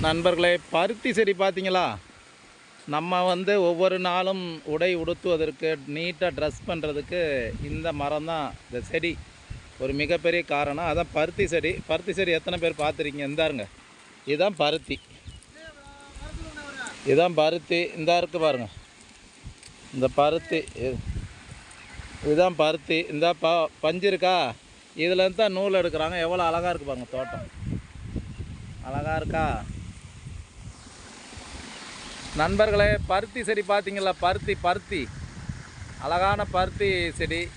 நண்பர்களே பருத்தி செடி பார்த்தீங்களா நம்ம வந்து ஒவ்வொரு நாளும் உடை உடுத்துவதற்கு நீட்டாக ட்ரெஸ் பண்ணுறதுக்கு இந்த மரம் தான் இந்த செடி. ஒரு மிகப்பெரிய காரணம். அதான் பருத்தி செடி. பருத்தி செடி எத்தனை பேர் பார்த்துருக்கீங்க இந்தாருங்க. இதுதான் பருத்தி. இதுதான் பருத்தி. இந்தா இருக்குது பாருங்க. இந்த பருத்தி. இது- இதுதான் பருத்தி. இந்த ப பஞ்சு இருக்கா? இதுலேருந்து தான் நூல் எடுக்கிறாங்க. எவ்வளோ அழகாக இருக்குது பாருங்கள் தோட்டம். அழகாக இருக்கா? நண்பர்களே பருத்தி செடி பார்த்தீங்களா? பருத்தி பருத்தி. அழகான பருத்தி செடி.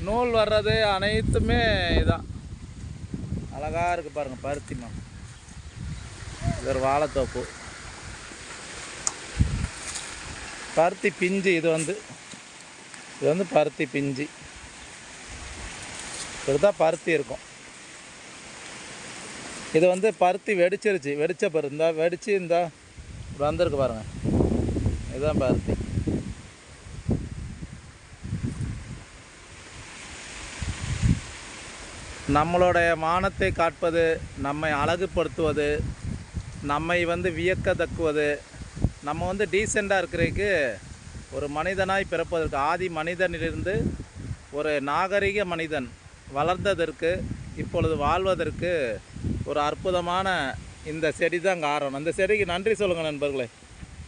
நூல் வர்றது அனைத்துமே இதான். அழகாக இருக்குது பாருங்கள் பருத்தி மேம் இது ஒரு வாழைத்தோப்பு. பருத்தி பிஞ்சு இது வந்து. இது வந்து பருத்தி பிஞ்சு. இப்படிதான் பருத்தி இருக்கும். இது வந்து பருத்தி வெடிச்சிருச்சு. வெடிச்ச பருத்தி வெடித்து வெடிச்சு இந்த வந்திருக்கு பாருங்கள் இதுதான் பருத்தி. நம்மளுடைய மானத்தை காட்பது நம்மை அழகுபடுத்துவது நம்மை வந்து வியக்கத்தக்குவது நம்ம வந்து டீசெண்டாக இருக்கிறதுக்கு ஒரு மனிதனாய் பிறப்பதற்கு ஆதி மனிதனிலிருந்து ஒரு நாகரிக மனிதன் வளர்ந்ததற்கு இப்பொழுது வாழ்வதற்கு ஒரு அற்புதமான இந்த செடி தான் காரணம். இந்த செடிக்கு நன்றி சொல்லுங்கள் நண்பர்களே.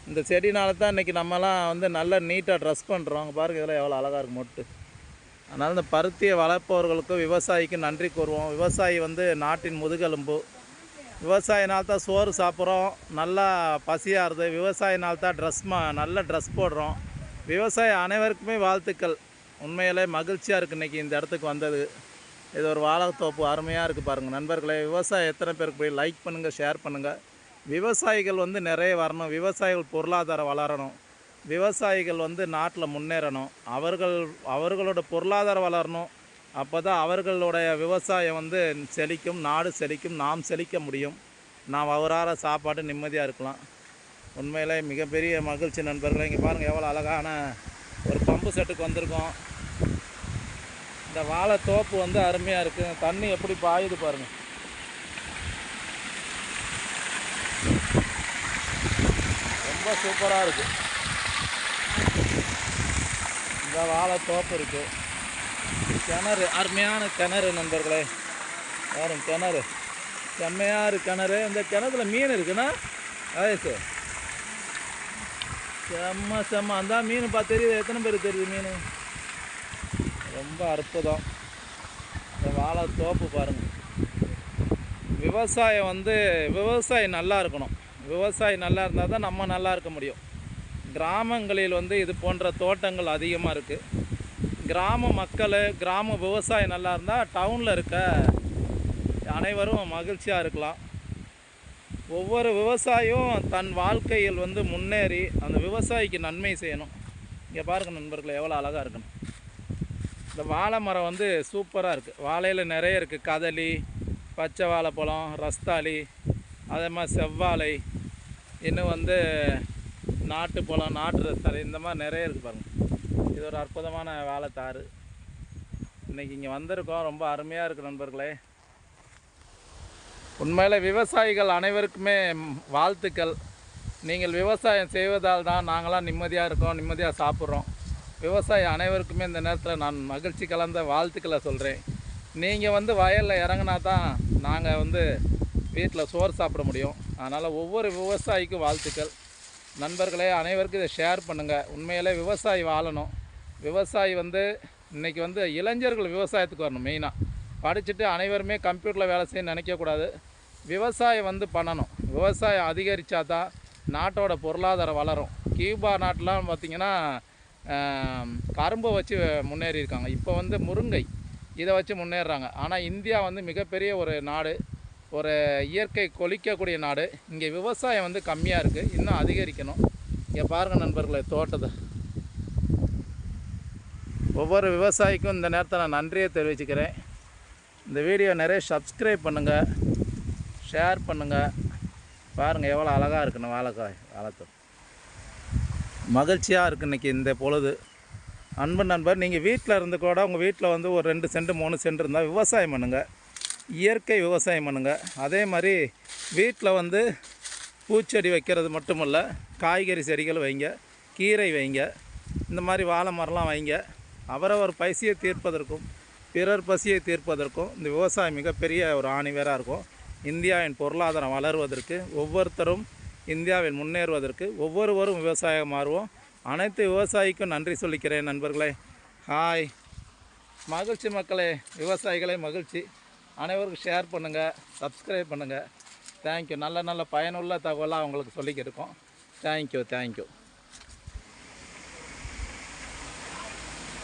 இந்த செடினால தான் இன்றைக்கி நம்மலாம் வந்து நல்லா நீட்டாக ட்ரெஸ் பண்ணுறோம் பாருங்கள் இதெல்லாம் எவ்வளோ அழகாக இருக்கு மொட்டு. அதனால் இந்த பருத்தியை வளர்ப்பவர்களுக்கும் விவசாயிக்கும் நன்றி கூறுவோம். விவசாயி வந்து நாட்டின் முதுகெலும்பு. விவசாயினால் தான் சோறு சாப்பிட்றோம். நல்லா பசியாக இருது விவசாயினால் தான் ட்ரெஸ் மா நல்ல ட்ரெஸ் போடுறோம். விவசாயி அனைவருக்குமே வாழ்த்துக்கள். உண்மையிலே மகிழ்ச்சியாக இருக்குது இன்றைக்கி இந்த இடத்துக்கு வந்தது. இது ஒரு வாழைத்தோப்பு அருமையாக இருக்குது பாருங்கள் நண்பர்களே விவசாயம் எத்தனை பேருக்கு போய் லைக் பண்ணுங்கள் ஷேர் பண்ணுங்கள் விவசாயிகள் வந்து நிறைய வரணும். விவசாயிகள் பொருளாதாரம் வளரணும். விவசாயிகள் வந்து நாட்டில் முன்னேறணும். அவர்கள் அவர்களோட பொருளாதாரம் வளரணும். அப்போ தான் அவர்களுடைய விவசாயம் வந்து செழிக்கும் நாடு செழிக்கும் நாம் செழிக்க முடியும். நாம் அவரார சாப்பாடு நிம்மதியாக இருக்கலாம். உண்மையிலே மிகப்பெரிய மகிழ்ச்சி நண்பர்களே. இங்கே பாருங்கள் எவ்வளோ அழகான ஒரு பம்பு செட்டுக்கு வந்திருக்கோம். இந்த வாழை தோப்பு வந்து அருமையாக இருக்குது தண்ணி எப்படி பாயுது பாருங்கள் ரொம்ப சூப்பராக இருக்குது இந்த வாழை தோப்பு இருக்குது கிணறு அருமையான கிணறு நண்பர்களே. வரும் கிணறு. செம்மையாக இருக்கு கிணறு. இந்த கிணத்துல மீன் இருக்குண்ணா வயசு செம்ம செம்ம. அந்த மீன் பா தெரியுது? எத்தனை பேர் தெரியுது மீன்? ரொம்ப அற்புதம். இந்த வாழை தோப்பு பாருங்கள் விவசாயம் வந்து விவசாயி நல்லா இருக்கணும். விவசாயி நல்லா இருந்தால் தான் நம்ம நல்லா இருக்க முடியும். கிராமங்களில் வந்து இது போன்ற தோட்டங்கள் அதிகமாக இருக்குது கிராம மக்கள் கிராம விவசாயம் நல்லா இருந்தால் டவுனில் இருக்க அனைவரும் மகிழ்ச்சியாக இருக்கலாம். ஒவ்வொரு விவசாயியும் தன் வாழ்க்கையில் வந்து முன்னேறி அந்த விவசாயிக்கு நன்மை செய்யணும். இங்கே பாருங்கள் நண்பர்களை எவ்வளோ அழகாக இருக்கணும். இந்த வாழை மரம் வந்து சூப்பராக இருக்குது. வாழையில் நிறைய இருக்குது கதளி பச்சை வாழைப்பழம் ரஸ்தாளி அதே மாதிரி செவ்வாழை இன்னும் வந்து நாட்டுப்பழம் நாட்டு ரஸ்தாளி இந்த மாதிரி நிறைய இருக்குது பாருங்கள் இது ஒரு அற்புதமான வாழைத்தாறு இன்றைக்கி இங்கே வந்திருக்கோம். ரொம்ப அருமையாக இருக்குது நண்பர்களே. உண்மையில் விவசாயிகள் அனைவருக்குமே வாழ்த்துக்கள். நீங்கள் விவசாயம் செய்வதால் தான் நாங்களாம் நிம்மதியாக இருக்கோம் நிம்மதியாக சாப்பிட்றோம். விவசாயி அனைவருக்குமே இந்த நேரத்தில் நான் மகிழ்ச்சி கலந்த வாழ்த்துக்களை சொல்கிறேன் நீங்கள் வந்து வயலில் இறங்கினா தான் நாங்கள் வந்து வீட்டில் சோறு சாப்பிட முடியும். அதனால் ஒவ்வொரு விவசாயிக்கும் வாழ்த்துக்கள். நண்பர்களே அனைவருக்கும் இதை ஷேர் பண்ணுங்கள் உண்மையிலே விவசாயி வாழணும். விவசாயி வந்து இன்றைக்கி வந்து இளைஞர்கள் விவசாயத்துக்கு வரணும் மெயினாக படிச்சுட்டு அனைவருமே கம்ப்யூட்டரில் வேலை செய்ய நினைக்கக்கூடாது விவசாயம் வந்து பண்ணணும். விவசாயம் அதிகரித்தா தான் நாட்டோட பொருளாதாரம் வளரும். கியூபா நாட்டெலாம் பார்த்திங்கன்னா கரும்பை வச்சு முன்னேறி இருக்காங்க இப்போ வந்து முருங்கை இதை வச்சு முன்னேறுறாங்க. ஆனால் இந்தியா வந்து மிகப்பெரிய ஒரு நாடு ஒரு இயற்கை கொளிக்கக்கூடிய நாடு. இங்கே விவசாயம் வந்து கம்மியாக இருக்குது இன்னும் அதிகரிக்கணும். இங்கே பாருங்கள் நண்பர்களை தோட்டத்தை. ஒவ்வொரு விவசாயிக்கும் இந்த நேரத்தில் நான் நன்றியை தெரிவிச்சுக்கிறேன். இந்த வீடியோ நிறைய சப்ஸ்கிரைப் பண்ணுங்கள் ஷேர் பண்ணுங்கள் பாருங்கள் எவ்வளோ அழகாக இருக்குன்னு வாழைக்காய் வளர்த்து மகிழ்ச்சியாக இருக்குது இன்றைக்கி இந்த பொழுது. அன்பு நண்பர் நீங்கள் வீட்டில் இருந்து கூட உங்கள் வீட்டில் வந்து ஒரு ரெண்டு சென்ட் மூணு சென்ட் இருந்தால் விவசாயம் பண்ணுங்கள் இயற்கை விவசாயம் பண்ணுங்கள் அதே மாதிரி வீட்டில் வந்து பூச்செடி வைக்கிறது மட்டுமல்ல காய்கறி செடிகள் வைங்க கீரை வைங்க இந்த மாதிரி வாழை மரம்லாம் வைங்க. அவரவர் பசியை தீர்ப்பதற்கும் பிறர் பசியை தீர்ப்பதற்கும் இந்த விவசாயம் மிகப்பெரிய ஒரு ஆணிவேராக இருக்கும். இந்தியாவின் பொருளாதாரம் வளருவதற்கு ஒவ்வொருத்தரும் இந்தியாவில் முன்னேறுவதற்கு ஒவ்வொருவரும் விவசாயம் மாறுவோம். அனைத்து விவசாயிக்கும் நன்றி சொல்லிக்கிறேன் நண்பர்களே. ஹாய். மகிழ்ச்சி மக்களே. விவசாயிகளே மகிழ்ச்சி. அனைவருக்கும் ஷேர் பண்ணுங்கள் சப்ஸ்கிரைப் பண்ணுங்கள் தேங்க்யூ நல்ல நல்ல பயனுள்ள தகவலாக அவங்களுக்கு சொல்லிக்கிட்டு தேங்க்யூ தேங்க்யூ